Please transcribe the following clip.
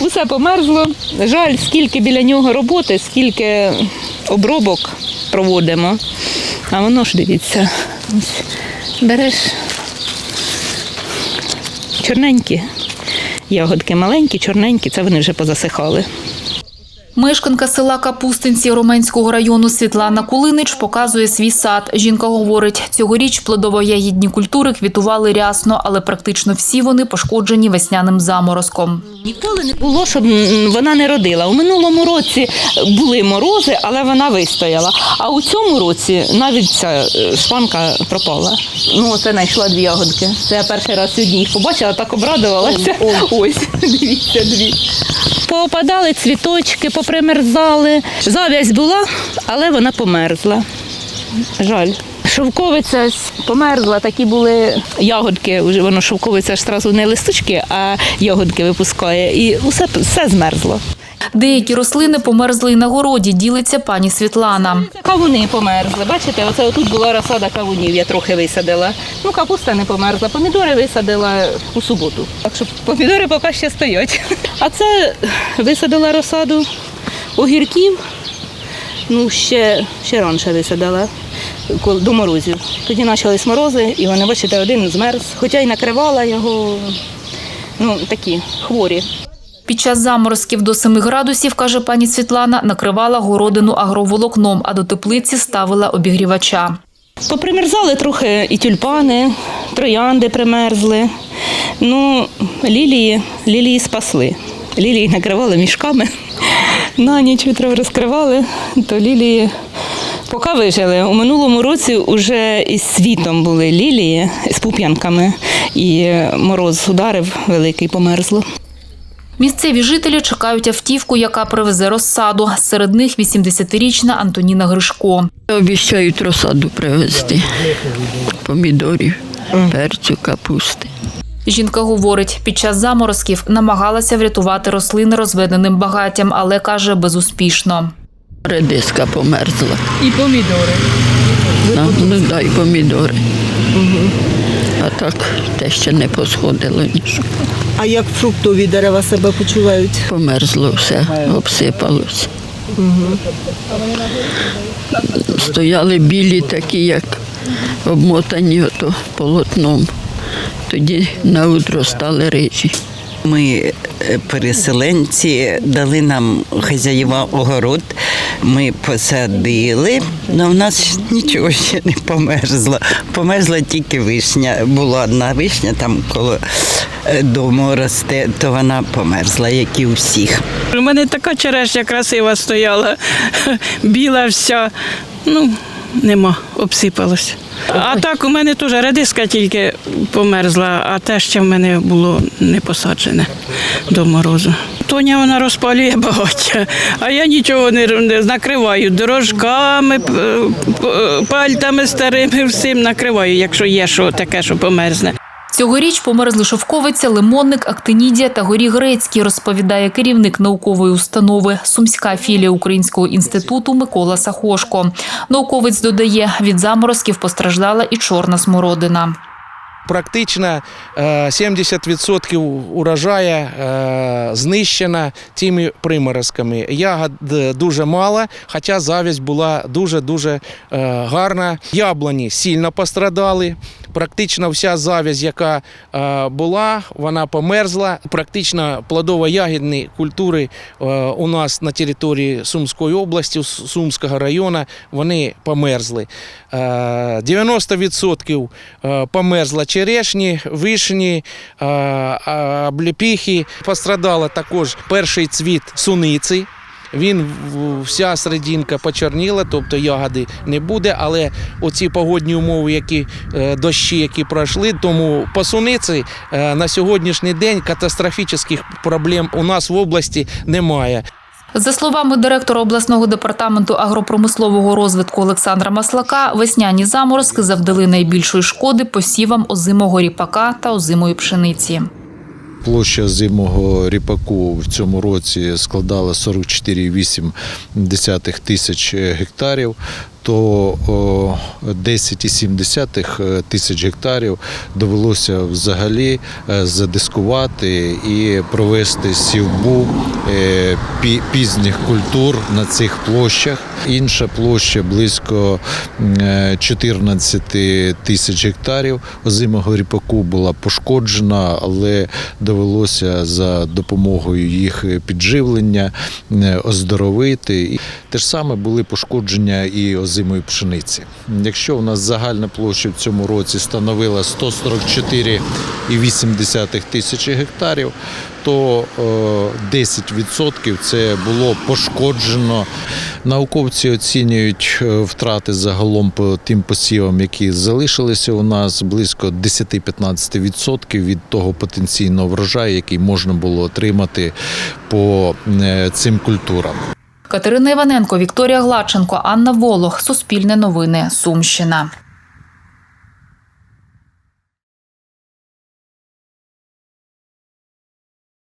Усе померзло. Жаль, скільки біля нього роботи, скільки обробок проводимо. А воно ж дивіться, береш чорненькі ягодки маленькі, чорненькі, це вони вже позасихали. Мешканка села Капустинці Роменського району Світлана Кулинич показує свій сад. Жінка говорить, цьогоріч плодово-ягідні культури квітували рясно, але практично всі вони пошкоджені весняним заморозком. Ніколи не було, щоб вона не родила. У минулому році були морози, але вона вистояла. А у цьому році навіть ця е, шпанка пропала. Ну, це знайшла дві ягодки. Це я перший раз сьогодні їх побачила, так обрадувалася. Ось, дивіться, дві. Поопадали цвіточки, попримерзали. Зав'язь була, але вона померзла. Жаль. Шовковиця померзла, такі були ягодки, воно шовковиця ж одразу не листочки, а ягодки випускає. І усе, все змерзло. Деякі рослини померзли і на городі, ділиться пані Світлана. Кавуни померзли. Бачите, оце отут була розсада кавунів, я трохи висадила. Ну, капуста не померзла, помідори висадила у суботу. Так що помідори поки ще стоять. А це висадила розсаду огірків. Ну, ще, ще раніше висадила до морозів. Тоді почались морози, і вони, бачите, один змерз. Хоча й накривала його, ну, такі хворі. Під час заморозків до 7 градусів, каже пані Світлана, накривала городину агроволокном, а до теплиці ставила обігрівача. Попримерзали трохи і тюльпани, троянди примерзли. Ну, лілії, лілії спасли. Лілії накривали мішками. На ніч вітро розкривали, то лілії поки вижили. У минулому році вже із світом були лілії з пуп'янками, і мороз ударив великий, померзло. Місцеві жителі чекають автівку, яка привезе розсаду. Серед них 80-річна Антоніна Гришко. Обіцяють розсаду привезти помідорів, перцю, капусти. Жінка говорить, під час заморозків намагалася врятувати рослини розведеним багаттям, але каже безуспішно. Редиска померзла. І помідори. Ну, ну дай помідори. А так те ще не посходило нічого. А як фруктові дерева себе почувають? Померзло все, обсипалося. Стояли білі такі, як обмотані ото полотном. Тоді на утро стали рижі. Ми е, переселенці, дали нам хазяїва огород, ми посадили, але в нас нічого ще не померзло. Померзла тільки вишня. Була одна вишня там коло е, дому росте, то вона померзла, як і у всіх. У мене така черешня красива стояла, біла вся. Ну, нема, обсипалась. А так у мене теж редиска тільки померзла, а те ще в мене було не посаджене до морозу. Тоня вона розпалює багаття, а я нічого не, накриваю дорожками, пальтами старими, всім накриваю, якщо є що таке, що померзне. Цьогоріч померзли шовковиця, лимонник, актинідія та горі грецький, розповідає керівник наукової установи Сумська філія Українського інституту Микола Сахошко. Науковець додає, від заморозків постраждала і чорна смородина. Практично е, 70% урожаю е, знищено тими приморозками. Ягод е, дуже мало, хоча завість була дуже-дуже е, гарна. Яблуні сильно пострадали. Практично вся завість, яка е, була, вона померзла. Практично плодово-ягідні культури е, у нас на території Сумської області, Сумського району, вони померзли. Е, 90% е, померзла черешні, вишні, обліпіхи. Пострадала також перший цвіт суниці. Він вся серединка почорніла, тобто ягоди не буде. Але оці погодні умови, які е, дощі, які пройшли, тому по суниці е, на сьогоднішній день катастрофічних проблем у нас в області немає. За словами директора обласного департаменту агропромислового розвитку Олександра Маслака, весняні заморозки завдали найбільшої шкоди посівам озимого ріпака та озимої пшениці. Площа зимого ріпаку в цьому році складала 44,8 тисяч гектарів. то 10,7 тисяч гектарів довелося взагалі е, задискувати і провести сівбу е, пізніх культур на цих площах. Інша площа близько е, 14 тисяч гектарів озимого ріпаку була пошкоджена, але довелося за допомогою їх підживлення е, оздоровити. Те ж саме були пошкодження і озимої пшениці. Якщо у нас загальна площа в цьому році становила 144,8 тисячі гектарів, то е, 10% це було пошкоджено. Науковці оцінюють е, втрати загалом по тим посівам, які залишилися у нас, близько 10-15% від того потенційного врожаю, який можна було отримати по е, цим культурам. Катерина Іваненко, Вікторія Глаченко, Анна Волох. Суспільне новини. Сумщина.